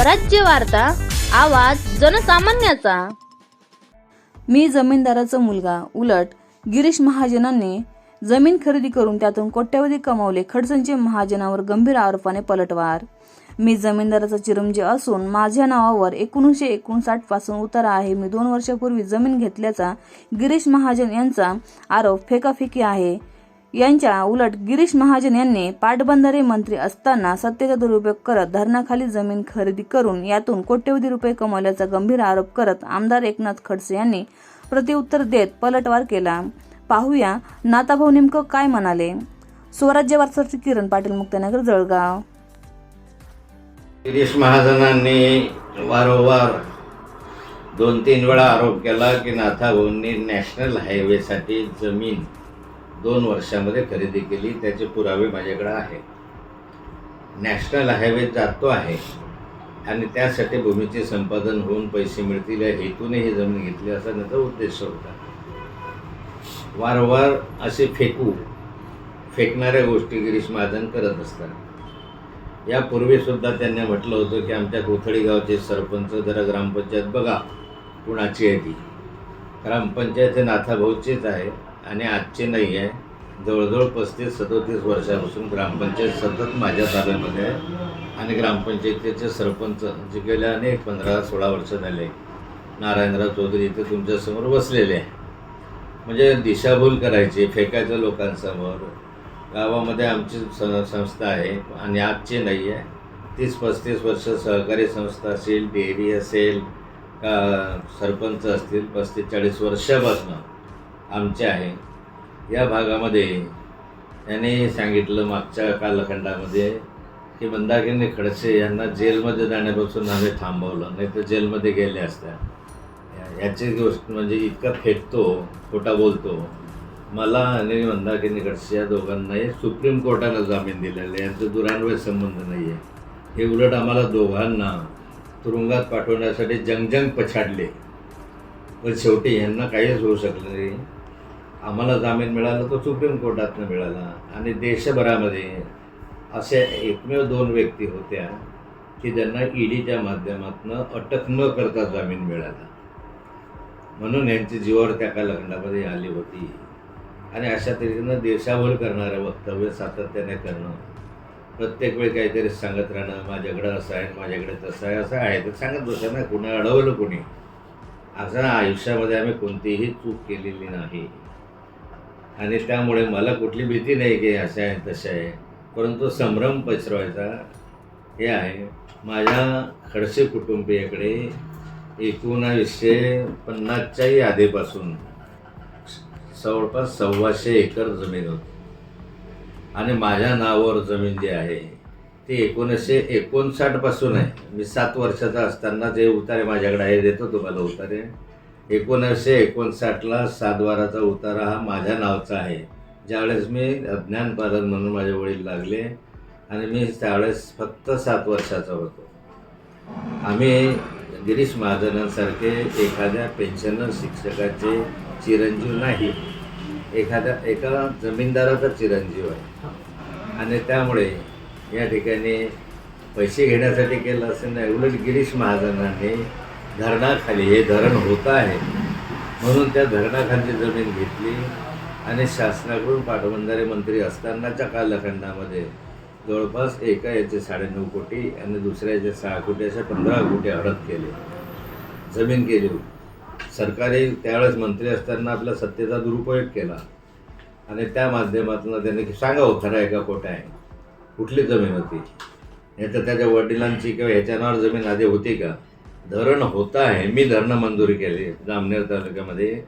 स्वराज्य वार्ता आवाज जनसामान्याचा. मी जमीनदाराचा मुलगा उलट गिरीश महाजनांनी जमीन खरेदी करून त्यातून कोट्यवधी कमावले खडसंचे महाजनावर गंभीर आरोपाने पलटवार. मी जमीनदाराचा चिरंजीव असून माझ्या नावावर एकोणीसशे एकोणसाठपासून उतारा आहे. मी दोन वर्षापूर्वी जमीन घेतल्याचा गिरीश महाजन यांचा आरोप फेकाफेकी आहे. यांच्या उलट गिरीश महाजन यांनी पाटबंधारे मंत्री असताना सत्तेचा दुरुपयोग करत धरणाखाली जमीन खरेदी करून यातून कोट्यवधी रुपये कमावल्याचा गंभीर आरोप करत आमदार एकनाथ खडसे यांनी प्रतिउत्तर देत पलटवार केला. पाहूया नाताभाऊ नेमकं काय म्हणाले? स्वराज्य वारसाचे किरण पाटील मुक्तनगर जळगाव. गिरीश महाजनांनी वारंवार दोन तीन वेळा आरोप केला की नाथाभाऊंनी नॅशनल हायवेसाठी जमीन दोन वर्षामध्ये खरेदी केली त्याचे पुरावे माझ्याकडे आहेत. नॅशनल हायवे जातो आहे आणि त्यासाठी भूमीचे संपादन होऊन पैसे मिळतील या हेतूने ही जमीन घेतली असा त्याचा उद्देश होता. वारंवार असे फेकू फेकणाऱ्या गोष्टी गिरीश महाजन करत असतात. यापूर्वीसुद्धा त्यांनी म्हटलं होतं की आमच्या कोथळी गावचे सरपंच जरा ग्रामपंचायत बघा कुणाची आहे ती. ग्रामपंचायत हे नाथाभाऊचीच आहे. आणि आजची नाही आहे. जवळजवळ पस्तीस सदोतीस वर्षापासून ग्रामपंचायत सतत माझ्या ताब्यामध्ये आहे. आणि ग्रामपंचायतीचे सरपंच जे गेल्या अनेक पंधरा सोळा वर्ष झाले. नारायणराव चौधरी इथे तुमच्यासमोर बसलेले आहे. म्हणजे दिशाभूल करायची फेकायचं लोकांसमोर. गावामध्ये आमची स संस्था आहे आणि आजची नाही आहे. तीस पस्तीस वर्ष सहकारी संस्था असेल डेअरी असेल का सरपंच असतील पस्तीस चाळीस वर्षापासून. आमचे आहे. या भागामध्ये त्यांनी सांगितलं मागच्या कालखंडामध्ये की मंदाकिनी खडसे यांना जेलमध्ये जाण्यापासून आम्ही थांबवलं नाही तर जेलमध्ये गेले असत्या. या- याची गोष्ट म्हणजे इतका फेकतो खोटा बोलतो. मला आणि मंदाकिनी खडसे या दोघांनाही सुप्रीम कोर्टानं जामीन दिलेला आहे. यांचा दुरान्वय संबंध नाही आहे हे उलट आम्हाला दोघांना तुरुंगात पाठवण्यासाठी जंगजंग पछाडले. पण शेवटी यांना काहीच होऊ शकलं नाही. आम्हाला जामीन मिळाला तो सुप्रीम कोर्टातनं मिळाला. आणि देशभरामध्ये अशा एकमेव दोन व्यक्ती होत्या की ज्यांना ईडीच्या माध्यमातून अटक न करता जामीन मिळाला. म्हणून यांची जीवावर त्या कालखंडामध्ये आली होती. आणि अशा तऱ्हेनं देशाभर करणारं वक्तव्य सातत्याने करणं प्रत्येक वेळी काहीतरी सांगत राहणं माझ्याकडं असं आहे माझ्याकडे तसं आहे असं आहे. तर सांगत बसा ना कुणा अडवलं कोणी? असं आयुष्यामध्ये आम्ही कोणतीही चूक केलेली नाही. आणि त्यामुळे मला कुठली भीती नाही की असं आहे तसं आहे. परंतु संभ्रम पसरवायचा हे आहे. माझ्या खडसे कुटुंबियाकडे एकोणावीसशे पन्नासच्याही आधीपासून जवळपास सव्वाशे एकर जमीन होती. आणि माझ्या नावावर जमीन जी आहे ती एकोणीसशे एकोणसाठपासून आहे. मी सात वर्षाचा असताना जे उतारे माझ्याकडे आहे देतो तुम्हाला उतारे. एकोणीसशे एकोणसाठला सातबाराचा उतारा हा माझ्या नावाचा आहे. ज्यावेळेस मी अज्ञानपालन म्हणून माझे वडील लागले आणि मी त्यावेळेस फक्त सात वर्षाचा होतो. आम्ही गिरीश महाजनांसारखे एखाद्या पेन्शनर शिक्षकाचे चिरंजीव नाही. एखाद्या एका जमीनदाराचा चिरंजीव आहे. आणि त्यामुळे या ठिकाणी पैसे घेण्यासाठी केलं असं नाही उलट गिरीश महाजनांनी धरणाखाली हे धरण होतं आहे. म्हणून त्या धरणाखाली जमीन घेतली आणि शासनाकडून पाटबंधारे मंत्री असतानाच्या कालखंडामध्ये जवळपास एका याचे साडेनऊ कोटी आणि दुसऱ्या याचे सहा कोटी अशा पंधरा कोटी हडप केले. जमीन केली. सरकारी त्यावेळेस मंत्री असताना आपल्या सत्तेचा दुरुपयोग केला. आणि त्या माध्यमातून त्यांनी सांगावं सांगा हो खरं आहे आहे. कुठली जमीन होती? याचं त्याच्या वडिलांची किंवा ह्याच्या नावावर जमीन आधी होती का? धरण होतं आहे. मी धरणं मंजुरी केली जामनेर तालुक्यामध्ये.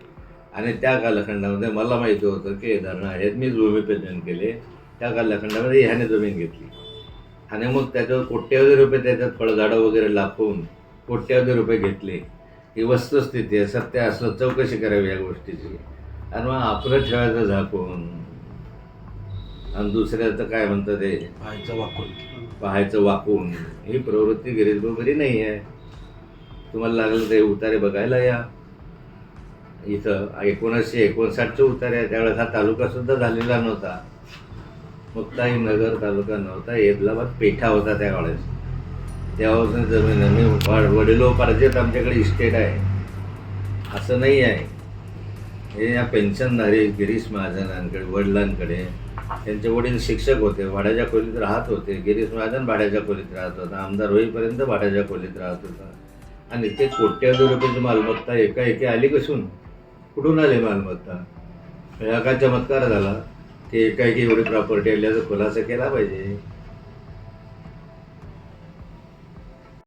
आणि त्या कालखंडामध्ये मला माहिती होतं की हे धरणं आहेत. मी भूमिपूजन केले. त्या कालखंडामध्ये ह्याने जमीन घेतली. आणि मग त्याच्यावर कोट्यवधी रुपये त्याच्यात फळझाडं वगैरे लापून कोट्यवधी रुपये घेतले. ही वस्तुस्थिती आहे. सत्य असलं चौकशी करावी या गोष्टीची. आणि मग आपलं ठेवायचं झाकून. आणि दुसऱ्याचं काय म्हणतं ते? पाहायचं वाकून. पाहायचं वाकून. ही प्रवृत्ती गिरीश वगैरे नाही आहे. तुम्हाला लागलं ते उतारे बघायला या. इथं एकोणीसशे एकोणसाठचे उतारे आहे त्यावेळेस हा तालुकासुद्धा झालेला नव्हता. मुक्ताई नगर तालुका नव्हता. येदलाबाद पेठा होता त्यावेळेस तेव्हापासून जमीन मी वडिलोपार्जित आमच्याकडे इस्टेट आहे. असं नाही आहे. हे या पेन्शनधारी गिरीश महाजनांकडे वडिलांकडे त्यांचे वडील शिक्षक होते भाड्याच्या खोलीत राहत होते. गिरीश महाजन भाड्याच्या खोलीत राहत होता. आमदार होईपर्यंत भाड्याच्या खोलीत राहत होता. आणि ते कोट्यावधी रुपयाची मालमत्ता एका एके आली कसून? कुठून आले मालमत्ता? हा काय चमत्कार झाला की एकाएकी एवढी प्रॉपर्टी आल्याचा खुलासा केला पाहिजे.